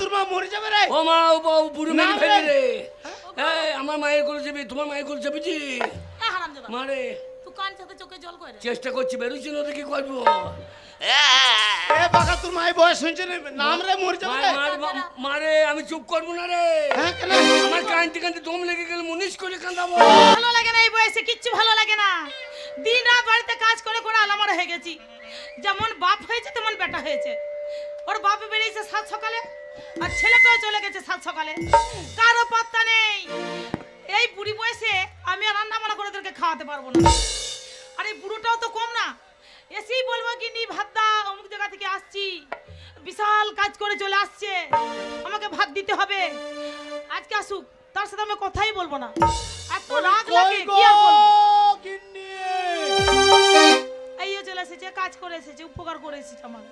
তোর মা মরে যাবে রে। ও মা ও বাবা, বুড়ো মেরে ফেলে রে। রে এই, আমার মায়ের যাবি তোমার মায়ের করে যাবি জি মারে তুই কান চাতে চোখে জল করে চেষ্টা করছি বেরোচ্ছি না তো কি করব এ বাকা তোর মায়ের বয়স হয়েছে রে। নাম রে মরে যাবে রে। মার- মার- মারে আমি চুপ করব না রে। হ্যাঁ আমার কাঁদতে কাঁদতে দম লেগে গেলে মুনিশ করে কাঁদাবো। ভালো লাগে না এই বয়সে কিচ্ছু ভালো লাগে না। দিন রাত বাড়িতে কাজ করে করে আলামার হয়ে গেছি। যেমন বাপ হয়েছে তেমন বেটা হয়েছে। ওর বাপ বেরিয়েছে সাত সকালে আর ছেলেটাও চলে গেছে সাত সকালে। কারও পাত্তা নেই। এই বুড়ি বয়সে আমি আর রান্না বান্না করে ওদেরকে খাওয়াতে পারব না। আর এই বুড়োটাও তো কম না। এসেই বলব কি নি ভাত দা অমুক জায়গা থেকে আসছি। বিশাল কাজ করে চলে আসছে। আমাকে ভাত দিতে হবে। আজকে আসুক তার সাথে আমি কথাই বলব না। এত রাগ লাগে কি আর বলব? এই চলে এসেছে কাজ করে এসেছে উপকার করে এসেছে আমার।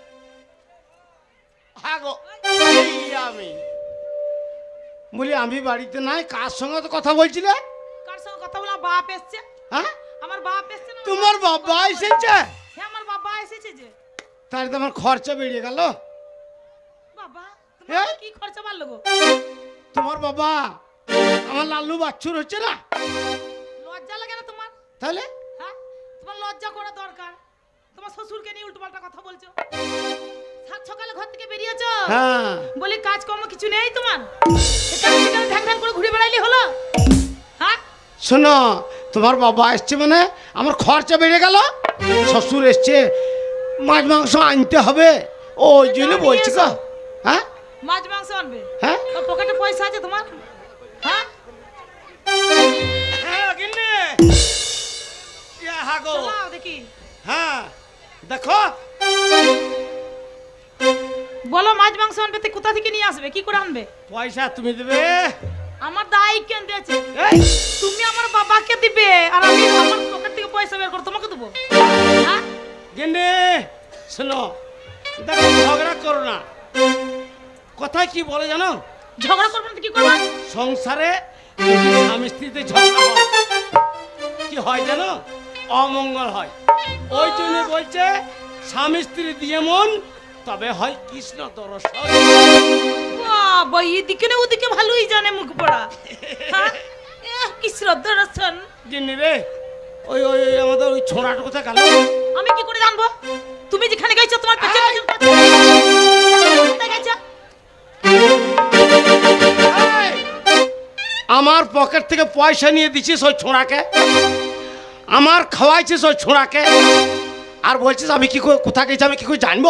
হ্যাঁ গো আমি। বলি আমি বাড়িতে নাই কার সঙ্গে তো কথা বলছিলে? কার সঙ্গে কথা বলা বাপ এসছে। হ্যাঁ? আমার বাপ এসছে না তোমার বাবা এসেছে? হ্যাঁ আমার বাবা এসেছে যে। তাহলে তো আমার খরচা বেরিয়ে গেল। বাবা? তোমার কি খরচা বাড়লো গো? তোমার বাবা আমার লাল্লু বাচ্চুর হচ্ছে না? লজ্জা লাগে না তোমার? তাহলে? হ্যাঁ তোমার লজ্জা করা দরকার। তোমার শ্বশুরকে নিয়ে উল্টো পাল্টা কথা বলছো। সাত সকালে ঘর থেকে বেরিয়েছো? হ্যাঁ। বলি কাজকর্ম কিছু নেই তোমার? ধ্যান ধ্যান করে ঘুরে বেড়াইলি হলো? হ্যাঁ? শোনো তোমার বাবা এসছে মানে আমার খরচা বেড়ে গেল। শ্বশুর এসছে মাছ মাংস আনতে হবে। ওই জন্য বলছি গো। হ্যাঁ? মাছ মাংস আনবে? হ্যাঁ? তোর পকেটে পয়সা আছে তোমার? হ্যাঁ? হ্যাঁ হ্যাঁ গো দেখি। হ্যাঁ দেখো। বলো মাছ মাংস আনবে তো কোথা থেকে নিয়ে আসবে? কি করে আনবে? পয়সা তুমি দেবে। আমার দায় কেন দিয়েছে? তুমি আমার বাবাকে দিবে আর আমি আমার পকেট থেকে পয়সা বের করে তোমাকে দেবো। হ্যাঁ গিন্নি শোনো দেখো ঝগড়া করো না। কথা কি বলে জানো? ঝগড়া করব না কি করব? সংসারে স্বামী স্ত্রীতে ঝগড়া হয় কি হয় জানো? অমঙ্গল হয়। ওই জন্য বলছে স্বামী স্ত্রী দিয়ে মন তবে হয় কৃষ্ণ দর্শন বাবা এদিকে না ওদিকে ভালোই জানে মুখ পড়া। এহ, কি শ্রদ্ধা রসন গিন্নি রে ওই ওই আমাদের ওই ছোড়াটা কোথায় গেল? আমি কি করে জানব? তুমি যেখানে গেছো তোমার পেছনে গেছো? আমার পকেট থেকে পয়সা নিয়ে দিছিস ওই ছোঁড়াকে? আমার খাওয়াইছিস ওই ছোঁড়াকে? আর বলছিস আমি কি করে কোথায় গেছি আমি কি করে জানব?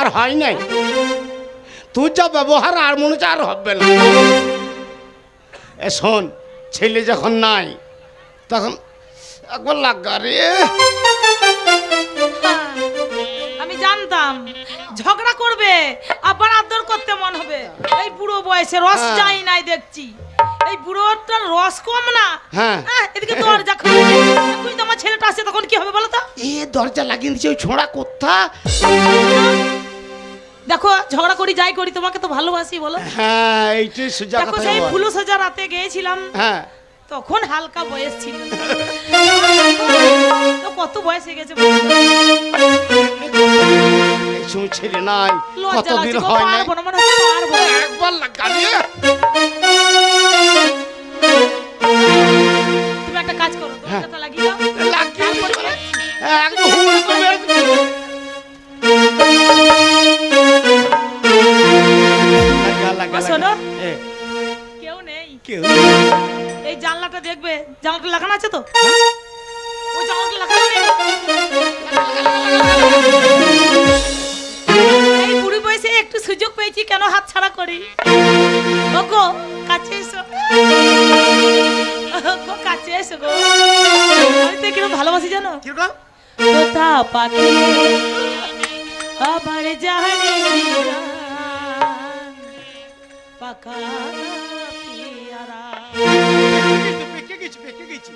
আর হয় নাই। তোর যা ব্যবহার আর মনে হচ্ছে আর হবে না। এ শোন ছেলে যখন নাই তখন একবার লাগা রে। হ্যাঁ, আমি জানতাম। ঝগড়া করবে আবার আদর করতে মন হবে। এই বুড়ো বয়সে রস হ্যাঁ। যাই নাই দেখছি। এই বুড়োটার রস কম না। হ্যাঁ। এদিকে দরজা খুলে। এক্ষুনি তো আমার ছেলেটা আসে তখন কি হবে বলো তো? এ দরজা লাগিয়ে দিচ্ছে ওই ছোঁড়া কোথা? দেখো ঝগড়া করি যাই করি তোমাকে তো ভালোবাসি বলো হ্যাঁ এইটাই সোজা দেখো কথা সেই বল। ফুলো সোজা রাতে গিয়েছিলাম হ্যাঁ তখন হালকা বয়স ছিল তো কত বয়স হয়ে গেছে বলো এই সময় ছেলে নাই লজ্জা কতদিন লাগছে গো, হয় নাই পারব না মনে হচ্ছে পারব না। একবার তুমি একটা কাজ করো হ্যাঁ। দরজাটা লাগিয়ে দাও লাগিয়ে দিচ্ছে। একদম কেউ এই জানলাটা দেখবে? জানলাটা লাগানো আছে তো? ওই জানলাটা লাগানো নেই। এই বুড়ি বয়সে একটু সুযোগ পেয়েছি কেন হাত ছাড়া করি? ওগো কাছে এসো। ওগো কাছে এসো গো। আমি তো কীরকম ভালোবাসি জানো? কীরকম? তোতা পাখি আবার জানে পাকা গেছি পেকে গেছি।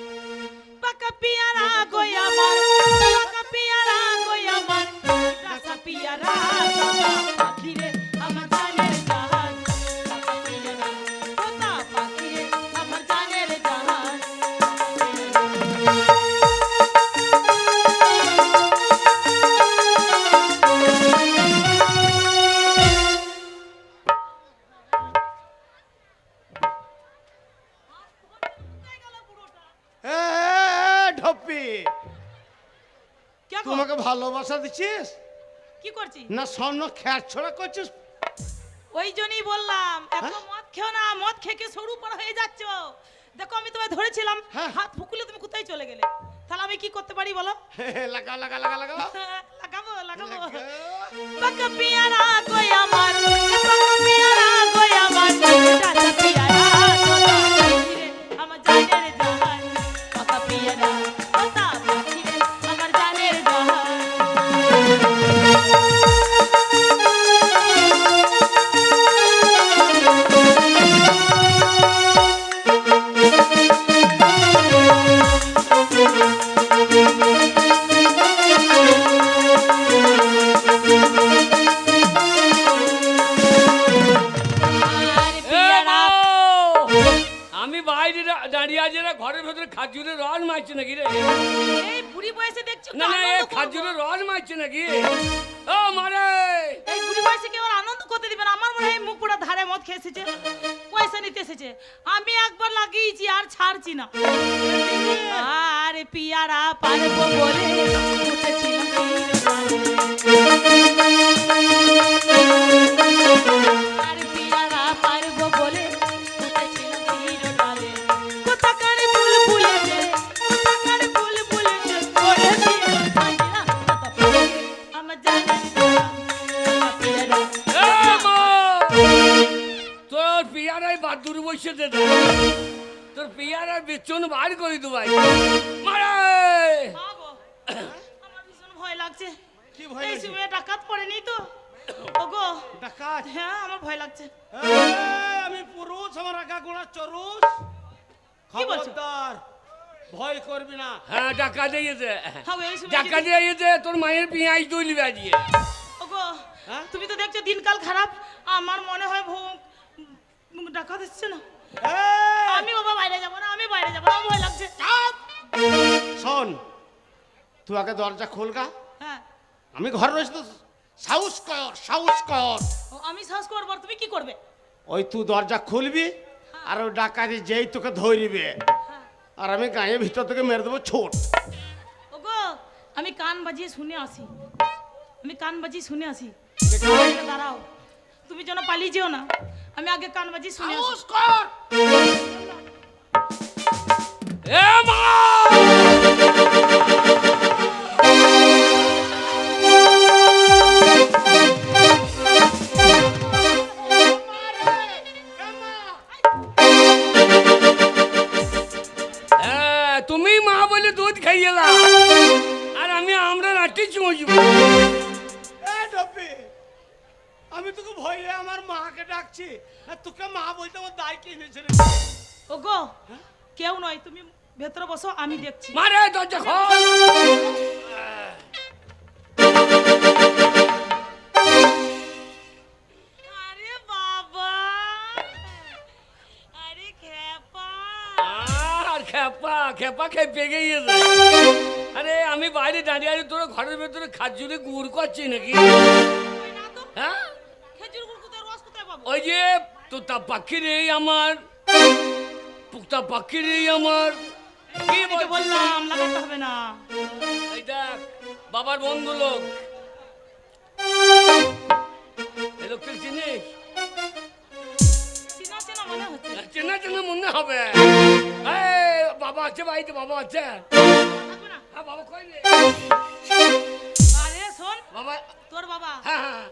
পাকা পিয়ারা গই আমার পাকা পিয়ারা গই আমার। রাসা পিয়ারা তোতা ভালোবাসা দিচ্ছিস? কি করছি না স্বর্ণ খ্যার ছড়া করছিস? ওই জন্যই বললাম এত হ্যাঁ? মদ খেও না মদ খেয়ে সরু পড়া হয়ে যাচ্ছ। দেখো আমি তোমায় ধরেছিলাম হ্যাঁ। হাত ফুকুলে তুমি কোথায় চলে গেলে? তাহলে আমি কি করতে পারি বলো? হে, লাগা লাগা লাগা লাগা লাগাবো লাগাবো। লাগা। বাকা পিয়ারা কই আমার? বাকা পিয়ারা কই আমার? আমি একবার লাগিয়েছি আর ছাড়ছি না। আর পিয়ারা পারব বলে উঠেছিলাম পিয়ারাই বাদুর বসে দে। তোর পিয়ারার বিচ্ছন বার করে দেবো। মারে ভয় লাগছে কি ভয় এই লাগছে? সময় ডাকাত পড়েনি তো ওগো ডাকাত হ্যাঁ আমার ভয় লাগছে আমি পুরুষ আমার আগা গোড়া চরুষ কি বলছো? খবরদার ভয় করবি না হ্যাঁ দিয়েছে হ্যাঁ গো, এই সময় দিয়েছে তোর মায়ের পেঁয়াজ তুলবে আজকে ওগো হ্যাঁ? তুমি তো দেখছ দিনকাল খারাপ আমার মনে হয় ডাকাত এসছে না। আমি বাবা বাইরে যাব না আমি বাইরে যাব না আমার ভয় লাগছে। শোন তুই আগে দরজা খোলগা হ্যাঁ। আমি ঘরে রয়েছি তো। সাহস কর সাহস কর। ও, আমি সাহস করব তুমি কি করবে? ওই তুই দরজা খুলবি আর ওই ডাকাতি যেই তোকে ধরিবে হ্যাঁ। আর আমি গায়ে ভিতর থেকে মেরে দেবো ছোট। ওগো আমি কান বাজিয়ে শুনে আসি। আমি কান বাজিয়ে শুনে আসি। দাঁড়াও। তুমি যেন পালিয়ে যেও না। আমি আগে কান বাজিয়ে শুনে কর। এ মা! খেপা খেপে গিয়েছে। আরে আমি বাইরে দাঁড়িয়ে আছি তোর ঘরের ভেতরে খাজুরে গুড় করছি নাকি? ওই না তো হ্যাঁ? ওই যে তোতা পাখি রে আমার। পুক্তা পাখি রে আমার। কি? বললাম লাগাতে হবে না। এই দেখ বাবার বন্ধু লোক। এই লোকটা চিনিস? চেনা চেনা মনে হচ্ছে? চেনা চেনা মনে হবে। বাবা আছে বাড়িতে বাবা আছে। হ্যাঁ বাবা কই আরে শোন বাবা তোর বাবা হ্যাঁ হ্যাঁ।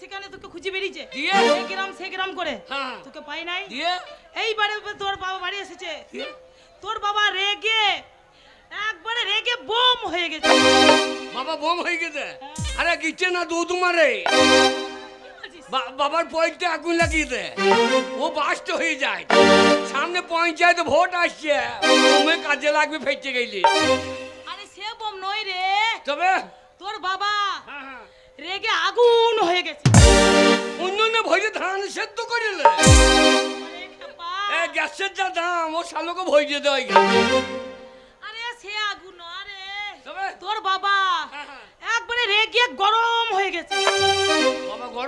সেখানে তোকে খুঁজে বেরিয়েছে। দিয়ে? এই গ্রাম সে গ্রাম করে। হ্যাঁ। তোকে পাই নাই। দিয়ে? এইবারে তোর বাবা বাড়ি এসেছে? তোর বাবা রেগে একবারে রেগে বোম হয়ে গেছে। বাবা বোম হয়ে গেছে? আরে গিচ্ছে না দুধ মারে? বাবার পয়েন্টে আগুন লাগিয়ে দে। ও বাস্ট হয়ে যায়। সামনে পঞ্চায়েত ভোট আসছে। বোমে কাজে লাগবে ফেটে গেলি। আরে সে বোম নয় রে। তবে? তোর বাবা হ্যাঁ, হ্যাঁ। রেগে আগুন হয়ে গেছে। অন্য ভয়ে ধান সেদ্ধ করিলে আরে খেপা। এ গ্যাসের যা দাম ও শালোকে ভয়ে দেয় আরে সে আগুন নয় রে তবে? তোর বাবা হ্যাঁ, হ্যাঁ। একবারে রেগে গরম হয়ে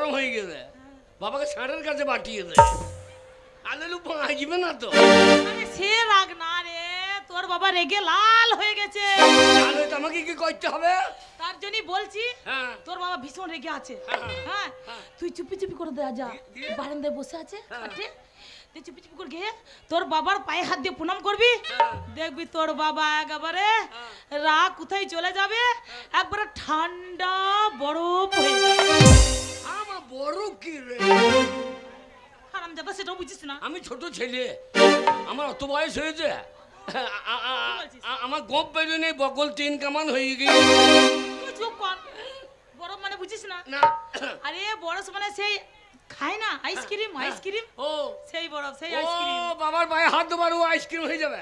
গরম হয়ে গেছে। বাবাকে ষাঁড়ের কাছে পাঠিয়ে দে। আলেলু আসবে না তো। আরে সে রাগ না রে তোর বাবা রেগে লাল হয়ে গেছে। তাহলে কি করতে হবে? তার জন্যই বলছি হ্যাঁ। তোর বাবা ভীষণ রেগে আছে। হ্যাঁ। হ্যাঁ হ্যাঁ। তুই চুপি চুপি করে দেয়া যা দিয়ে? বারান্দায় বসে আছে। খাটে। তুই চুপি চুপি করে গিয়ে তোর বাবার পায়ে হাত দিয়ে প্রণাম করবি। দেখবি তোর বাবা একেবারে রাগ কোথায় চলে যাবে? একবারে ঠান্ডা বরফ হয়ে যাবে। আমার বড় কি রে? হারাম সেটাও বুঝিস না। আমি ছোট ছেলে। আমার অত বয়স হয়েছে। আমার গোপ বেরোয় নেই বকল তিন কামান হয়ে তুই চুপ কর। বরফ মানে বুঝিস না? না। আরে বরফ মানে সেই খায় না আইসক্রিম আইসক্রিম ও। সেই বরফ সেই ও বাবার পায়ে হাত দেবার ও আইসক্রিম হয়ে যাবে।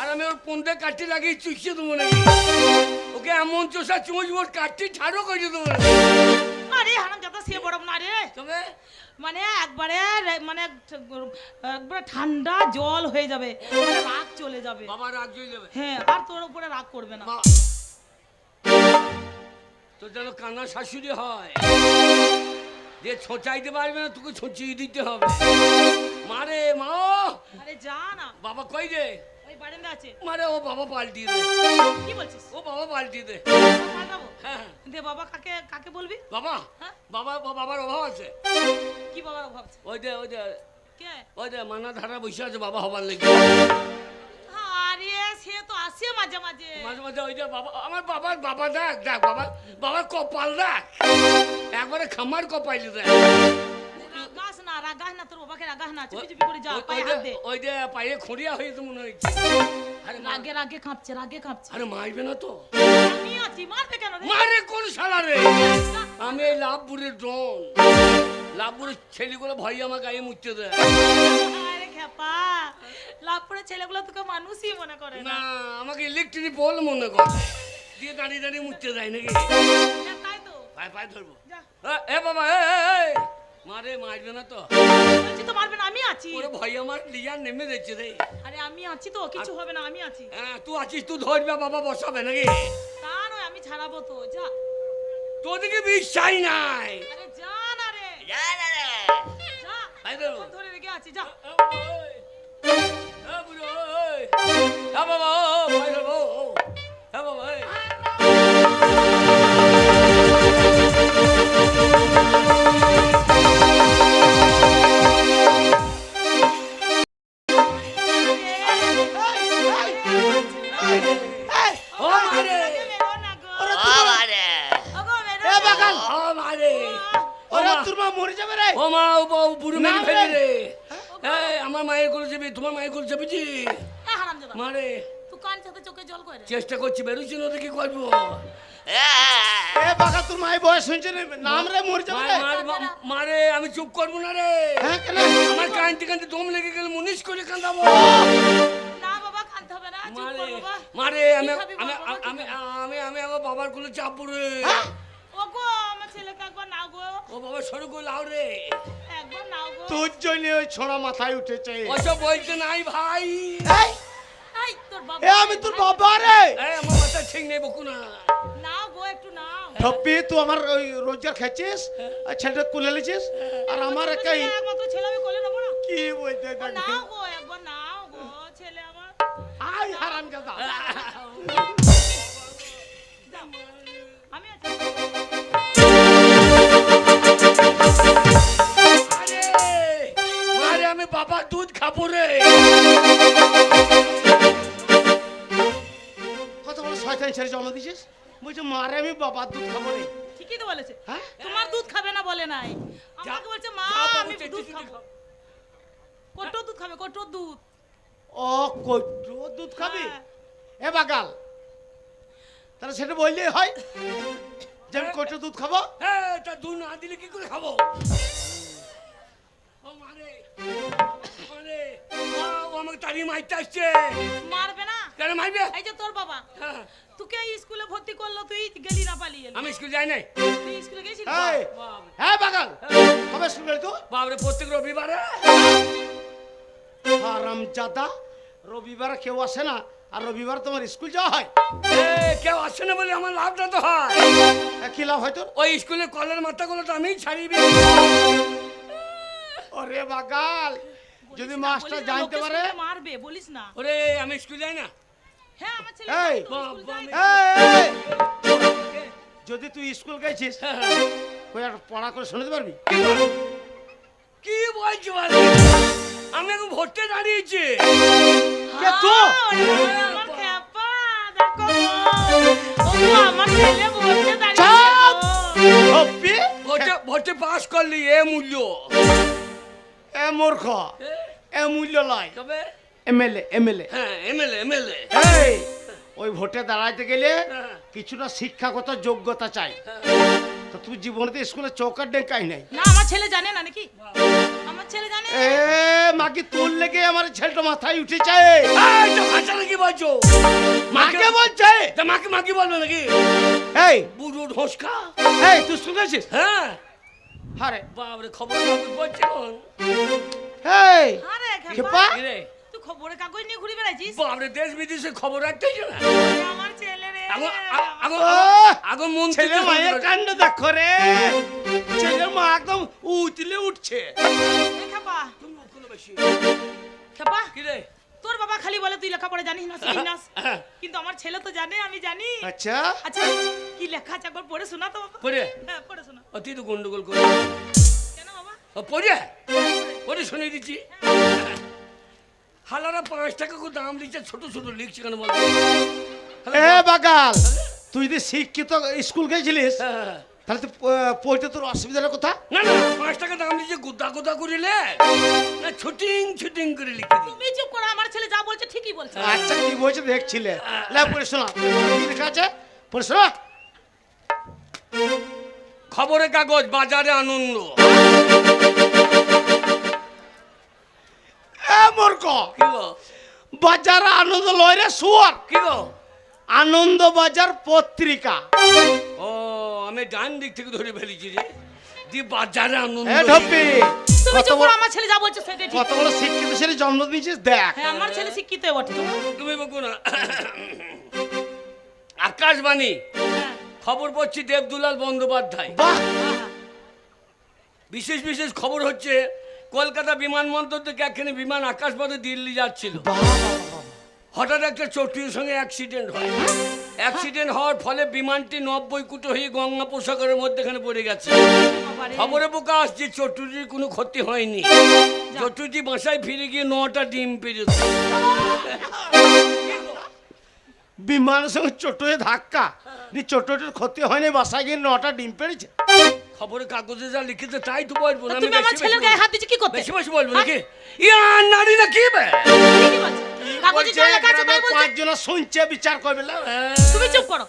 আর আমি ওর পন্দে কাঠি লাগিয়ে চুষিয়ে দেবো নাকি? ওকে এমন চোষা চুমুচবো কাঠি ছাড়ও করে দেবো। আরে হারাম সে বরফ না রে। তবে মানে একবারে মানে একবারে ঠান্ডা জল হয়ে যাবে মানে রাগ চলে যাবে। বাবা রাগ হয়ে যাবে। হ্যাঁ আর তোর উপরে রাগ করবে না। তোর যেন কান্না শাশুড়ি হয়। যে ছোঁচাইতে পারবে না তোকে ছোঁচিয়ে দিতে হবে। মারে মা। আরে যা না। বাবা কই রে? বারান্দা আছে। মারে ও বাবা পাল্টি দে। কি বলছিস? ও বাবা পাল্টি দে। পাল্টাবো? হ্যাঁ। দে বাবা কাকে কাকে বলবি? বাবা? হ্যাঁ? বাবা বাবার অভাব আছে। কি বাবার অভাব আছে? ওই যে ওই যে কে? ওই যে মানা ধারা বসে আছে বাবা হবার লেগে। আরে সে তো আসে মাঝে মাঝে। মাঝে মাঝে ওই যে বাবা আমার বাবার বাবা দেখ দেখ বাবা বাবার কপাল দেখ। একবারে খামার কপাইলি দেখ। রাগাস না চুপি চুপি করে যা পায়ে হাত দে। ওই যে পায়ে খড়িয়া হয়েছে মনে হচ্ছে আরে রাগে রাগে কাঁপছে রাগে কাঁপছে। আরে মারবে না তো। আমি আছি মারবে কেন রে? মারে কোন শালা রে? আমি এই লাভপুরের ডন লাভপুরের ছেলেগুলো ভয় আমার গায়ে মুচ্ছে দেয়। আরে খেপা লাভ করে ছেলেগুলো তোকে মানুষই মনে করে না। আমাকে ইলেকট্রিক বল মনে করে। দিয়ে দাঁড়িয়ে দাঁড়িয়ে মুচ্ছে দেয় নাকি? তাই তো। পায়ে পায়ে ধরবো। এ, এ বাবা এ, মারে মারবে না তো। বলছি তো মারবে না আমি আছি। ওরে ভয় আমার লিয়ার নেমে যাচ্ছে রে। আরে আমি আছি তো কিছু হবে না আমি আছি। হ্যাঁ তুই আছিস তুই ধরবে বাবা বসাবে নাকি? তা নয় আমি ছাড়াবো তো যা। তোদিকে বিশ্বাস নাই। আরে যা না রে। যা না রে। যা ধরবো। ধরে রেখে আছি যা। বাবা। বাবা। এ বাবা, যাবে রে? ও মা ও বাবা, বুড়ো মেরে ফেলি রে। এই, আমার মায়ের করে যাবি তোমার মায়ের করে যাবি জি। মারে চেষ্টা করছি বেরোচ্ছি না দেখি করব এ বাগা তোর মায়ের বয়স রে। নাম রে মরে যাবে রে। মার- আমি চুপ করব না রে। হ্যাঁ কেন? আমার কাঁদতে কাঁদতে দম লেগে গেলে মুনিশ করে কাঁদাবো। না বাবা কানতে না। মারে মারে আমি আমি আমি আমি আমি আমার বাবার কোলে চাপবো রে। ওগো আমার একবার নাও গো। ও বাবা সরু করে লাও রে। একবার নাও গো। তোর জন্য ওই ছোড়া মাথায় উঠেছে। ওসব বলতে নাই ভাই। এই, এই তোর বাবা এ আমি তোর বাবা রে! এই আমার মাথা ঠিক নেই বকু না। নাও গো একটু নাও। ঠপ্পি তুই আমার ওই রোজগার খাচ্ছিস আর ছেলেটা কুলে লিছিস আর আমার একাই ছেলে, একমাত্র ছেলে আমি কোলে নেব না? কি বলতে নাও গো একবার নাও গো ছেলে আমার। আই হারাম বাবার দুধ খাব রে। কত বড় শয়তান ছেলে জন্ম দিছিস বলছে মারে আমি বাবার দুধ খাব রে। ঠিকই তো বলেছে। হ্যাঁ? তোমার দুধ খাবে না বলে নাই। আমাকে বলছে মা আমি দুধ খাব। খাও। কোটো দুধ খাবে কোটো দুধ। ও কইটো দুধ খাবি? হ্যাঁ। এ বাগাল তাহলে সেটা বললেই হয় যে আমি কইটো দুধ খাব? হ্যাঁ তা দুধ না দিলে কি করে খাব? আমাকে তাড়িয়ে মারতে আসছে। মারবে না? কেন মারবে? এই যে তোর বাবা হ্যাঁ, তোকে স্কুলে ভর্তি করল তুই গেলি না পালিয়ে আমি স্কুল যাই নাই। তুই স্কুলে গেছিলি? হ্যাঁ কবে তুই? বাবরে প্রত্যেক রবিবারে। হারাম জাদা রবিবার কেউ আসে না আর রবিবার তোমার স্কুল যাওয়া হয়। এ, কেউ আসে না বলে আমার লাভটা তো হয়। কি লাভ হয় তোর? ওই স্কুলে কলের মাথাগুলো তো আমি ছাড়িবি ওরে বাগাল যদি মাস্টার জানতে পারে? মারবে বলিস না। ওরে আমি স্কুল যাই না? হ্যাঁ আমার ছেলে তো, যদি তুই স্কুল গেছিস কই আর পড়া করে শুনতে পারবি? কি বলছি বলে আমি এখন ভোটে দাঁড়িয়েছি। কে তো? হ্যাঁ, ভোটে ভোটে পাস করলি এ মূল্য। এ মূর্খ এ মূল্য লয় তবে এমএলএ এমএলএ। হ্যাঁ এমএলএ এমএলএ। এই ওই ভোটে দাঁড়াইতে গেলে হ্যাঁ। কিছুটা শিক্ষাগত যোগ্যতা চাই। তো তুই জীবনে তো স্কুলে চৌকার ডেকাই নাই। না আমার ছেলে জানে না নাকি? আমার ছেলে জানে এ মাকে তোর লেগে আমার ছেলেটা মাথায় উঠেছে। এই তো ভাষা নাকি বলছো মাকে বলছে। তা মাকে মাকে বলবে নাকি? এই বুড়ো ঢোসকা এই তুই শুনেছিস? হ্যাঁ। আরে বাবরে খবর কাগজ বলছে কোন এই আরে খেপা? খেপা। রে তুই খবরের কাগজ নিয়ে ঘুরে বেড়াইছিস? বাবরে দেশ বিদেশে খবর রাখতেই না। আমার ছেলে রে। আগো আগো আগো মন ছেলে মায়ের কাণ্ড দেখো রে। ছেলের মা একদম উতলে উঠছে। খেপা খেপা কি রে তোর বাবা খালি বলে তুই লেখাপড়া জানিস না শিখিস না হ্যাঁ। কিন্তু আমার ছেলে তো জানে আমি জানি। আচ্ছা। আচ্ছা কি লেখা আছে একবার পড়ে শোনা তো বাবা। পড়ে? হ্যাঁ পড়ে শোনা। অতি তো গন্ডগোল করে। কেন বাবা? ও, পড়ে? পড়ে। শুনে দিচ্ছি। হালারা পাঁচ টাকা করে দাম দিচ্ছে ছোট ছোট লিখছে কেন বলতো এ বাগাল তুই যদি শিক্ষিত স্কুল গেছিলিস হ্যাঁ। তাহলে প- পড়তে তোর অসুবিধার কথা? না না পাঁচ টাকা দাম দিচ্ছে গোদা গোদা করে লে না ছুটিং ছুটিং করে লিখে তুমি চুপ করো আমার ছেলে যা বলছে ঠিকই বলছে। আচ্ছা কি বলছে দেখছিলে? লে পড়ে শোনা কি লেখা আছে? পড়ে শোনা। খবরের কাগজ বাজারে আনন্দ। এ মূর্খ। কি গো? বাজার আনন্দ লয় রে শুয়ার। কি গো? আনন্দ বাজার পত্রিকা। ও আমি ডান দিক থেকে ধরে ফেলেছি রে। দি বাজারে আনন্দ এ ঢপি তুমি কত চুপ করো বড় আমার ছেলে যা বলছে সেটাই ঠিক। কত বড় শিক্ষিত ছেলে জন্ম দিয়েছিস দেখ। হ্যাঁ আমার ছেলে শিক্ষিত বটে। তুমি বকো না। আকাশবাণী খবর পড়ছি দেবদুলাল বন্দ্যোপাধ্যায়। বাহ! বিশেষ বিশেষ খবর হচ্ছে কলকাতা বিমানবন্দর থেকে একখানে বিমান আকাশপথে দিল্লি যাচ্ছিল। বাহ হঠাৎ একটা চট্টুর সঙ্গে অ্যাক্সিডেন্ট হয়। অ্যাক্সিডেন্ট হওয়ার ফলে বিমানটি নব্বই কুটো হয়ে গঙ্গা পোশাকের মধ্যেখানে পড়ে গেছে। খবরে প্রকাশ যে চট্টুটির কোনো ক্ষতি হয়নি। চট্টুটি বাসায় ফিরে গিয়ে নটা ডিম পেরেছে। বিমানের সঙ্গে ছোট ধাক্কা। নি ছোটটির ক্ষতি হয়নি বাসায় গিয়ে নটা ডিম পেরেছে। খবরের কাগজে যা লিখেছে তাই তো বলব না। আমি আমার গায়ে। হাত কি করতে? বেশি বেশি বলব নাকি? ইয়া নারী না কি বে। কাগজে যা লেখা আছে তাই বলছে। পাঁচজন শুনছে বিচার করবে না। তুমি চুপ করো।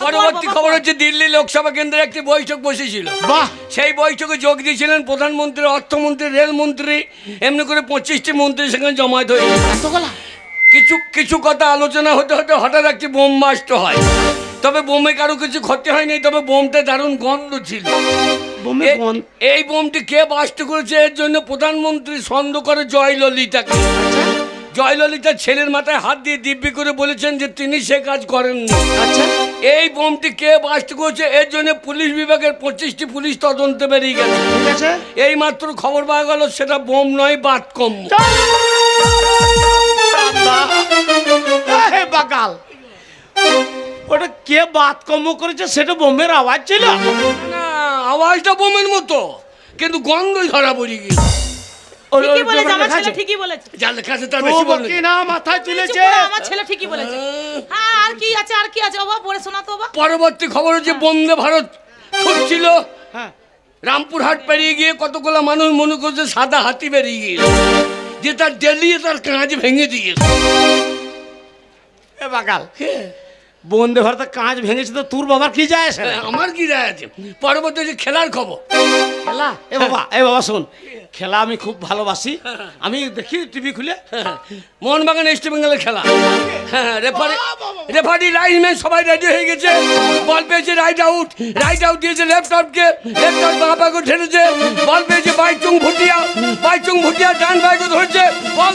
পরবর্তী খবর হচ্ছে দিল্লি লোকসভা কেন্দ্রে একটি বৈঠক বসেছিল। বাহ! সেই বৈঠকে যোগ দিয়েছিলেন প্রধানমন্ত্রী অর্থমন্ত্রী রেলমন্ত্রী এমনি করে পঁচিশটি মন্ত্রী সেখানে জমায়েত হয়ে কিছু কিছু কথা আলোচনা হতে হতে হঠাৎ একটি বোম বাস্ট হয়। তবে বোমে কারও কিছু ক্ষতি হয়নি তবে বোমটা দারুণ গন্ধ ছিল। এই বোমটি কে বাস্ট করেছে? এর জন্য প্রধানমন্ত্রী সন্দেহ করে জয়ললিতাকে। জয়ললিতার ছেলের মাথায় হাত দিয়ে দিব্যি করে বলেছেন যে তিনি সে কাজ করেননি আচ্ছা। এই বোমটি কে বাস্ট করেছে? এর জন্য পুলিশ বিভাগের পঁচিশটি পুলিশ তদন্তে বেরিয়ে গেছে। ঠিক আছে। এই মাত্র খবর পাওয়া গেল সেটা বোম নয় বাতকম এ বাগাল। ওটা কে বাত কম করেছে সেটা বোমের আওয়াজ ছিল? না আওয়াজটা বোমের মতো কিন্তু গন্ধই ধরা পড়ে ওর- ঠিকই ওর বলেছে আমার ছেলে ঠিকই বলেছে। যা লেখা আছে তার বেশি বলবে। কি না মাথায় তুলেছে। আমার ছেলে ঠিকই বলেছে। হ্যাঁ আর কি আছে আর কি আছে বাবা পড়ে শোনা তো বাবা। পরবর্তী খবর হচ্ছে বন্দে ভারত ছুটছিল। হ্যাঁ। রামপুরহাট পেরিয়ে গিয়ে কতগুলো মানুষ মনে করছে সাদা হাতি বেরিয়ে গিয়েছে যে তার ডেলিয়ে তার কাঁচ ভেঙে দিয়েছে। এ বাগাল। বন্দে ভারত কাঁচ ভেঙেছে তো তোর বাবার কি যায় আসে না? আমার কি রায় আছে? পরবর্তী হচ্ছে খেলার খবর। খেলা? এ বাবা এ বাবা শোন। খেলা আমি খুব ভালোবাসি। আমি দেখি টিভি খুলে। মোহনবাগান ইস্ট বেঙ্গলের খেলা। হ্যাঁ রেফারি রেফারি লাইনম্যান সবাই রেডি হয়ে গেছে। বল পেয়েছে রাইট আউট রাইট আউট দিয়েছে লেফট আউটকে লেফট আউট বাঁ পাকে ঠেলেছে। বল পেয়েছে বাইচুং ভুটিয়া। বাইচুং ভুটিয়া ডান বাইকে ধরেছে। বল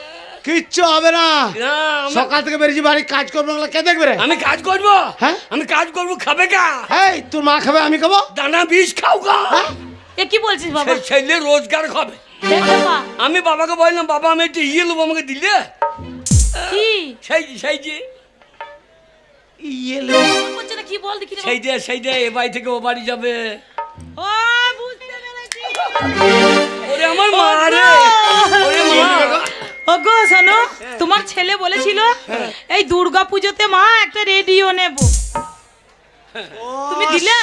কিচ্ছু হবে না। সকাল থেকে বেরিয়েছি বাড়ি কাজ করব কে দেখবে রে? আমি কাজ করব? হ্যাঁ? আমি কাজ করব খাবে কা? এই তোর মা খাবে আমি খাব? দানা বিষ খাও গা এ কি বলছিস বাবা? ছেলে রোজগার খাবে। আমি বাবাকে বললাম বাবা আমি একটু ইয়ে নেব আমাকে দিলে। কি? সেই সেই যে। ইয়ে কি বল দেখি সেই যে সেই যে এ বাড়ি থেকে ও বাড়ি যাবে। ও বুঝতে পেরেছি। ওরে আমার মা রে। ওরে মা। ওগো শোনো তোমার ছেলে বলেছিল এই দুর্গা পুজোতে মা একটা রেডিও নেব। তুমি দিলে?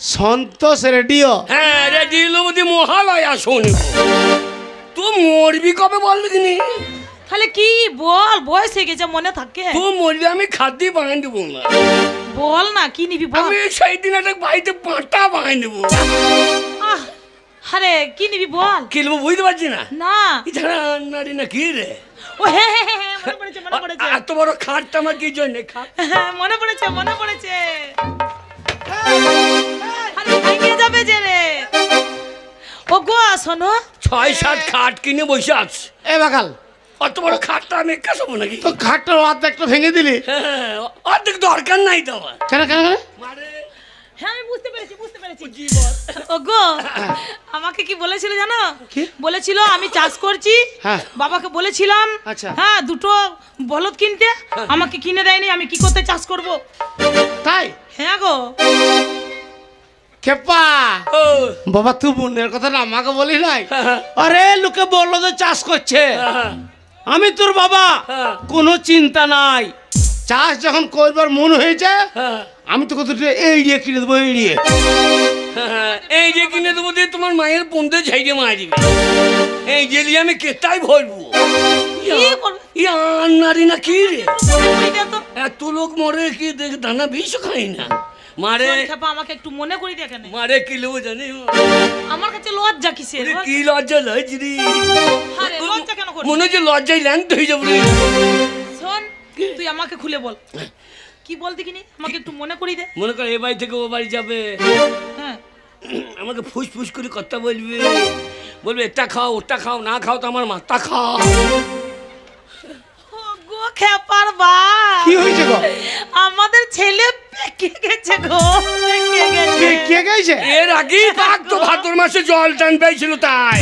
সন্তোষ রেডিও হ্যাঁ রে দিলবতী মহালয়া শুনব। তুই মরবি কবে বলবি কিনি তাহলে কি বল বয়স হয়ে গেছে মনে থাকে। তুই মরবি আমি খাদ্য বানাই দেবো না। বল না কি নিবি বল। আমি সেই দিন একটা বাড়িতে পাঁটা বানাই দেবো। আরে কি নিবি বল? কিনবো বুঝতে পারছি না। না। এছাড়া নারী না কি রে? ও হে হে হে, মনে পড়েছে মনে পড়েছে। এত বড় খাটটা আমার কি জন্য? খাট? হ্যাঁ, মনে পড়েছে মনে পড়েছে। আরে ভেঙে যাবে যে রে। ও গো শোনো। ছয় সাত খাট কিনে বসে আছে। এ বাকাল। অত বড় খাটটা আমি একা শোবো নাকি? তো খাটটার অর্ধেকটা ভেঙে দিলি? হ্যাঁ, অর্ধেক দরকার নাই তো আমার। কেন কেন কেন? মারে। হ্যাঁ আমি বুঝতে পেরেছি বুঝতে পেরেছি। জি বল ও গো আমাকে কি বলেছিল জানো? বলেছিল আমি চাষ করছি হ্যাঁ। বাবাকে বলেছিলাম আচ্ছা। হ্যাঁ দুটো বলদ কিনতে আমাকে কিনে দেয়নি আমি কি করতে চাষ করব? তাই? হ্যাঁ গো। খেপা। ও। বাবা তুই বোনের কথাটা আমাকে বলি নাই? হ্যাঁ। আরে লোকে বলল যে চাষ করছে। হ্যাঁ, আমি তোর বাবা হ্যাঁ। কোনো চিন্তা নাই। চাষ যখন করবার মন হয়েছে হ্যাঁ, আমি তোকে দুটো এড়িয়ে কিনে দেবো এড়িয়ে হ্যাঁ, এই যে কিনে দেবো দিয়ে তোমার মায়ের পন্দে ঝাইকে মারা দিবে। এই যে দিয়ে আমি কেতাই ভরবো। নারী না কি রে? তো এত লোক মরে কি দেখ দানা বিষ খাই না? মারে আমাকে একটু মনে করি দেখে মারে কি লোক জানি? আমার কাছে লজ্জা কিসের? কি লজ্জা লজ্জা কেন মনে হচ্ছে লজ্জায় ল্যাংট হয়ে যাব তুই আমাকে খুলে বল। কি বল দেখিনি? আমাকে একটু মনে করি দে। মনে কর এ বাড়ি থেকে ও বাড়ি যাবে। হ্যাঁ। আমাকে ফুস ফুস করে কথা বলবে। বলবে এটা খাও ওটা খাও না খাও তো আমার মাথা খাও। গো খেপার বা কি হয়েছে গো? আমাদের ছেলে পেকে গেছে গো পেকে গেছে। কে কে গেছে? এর আগেই পাক তো ভাদ্র মাসে জল টান পেয়েছিল তাই।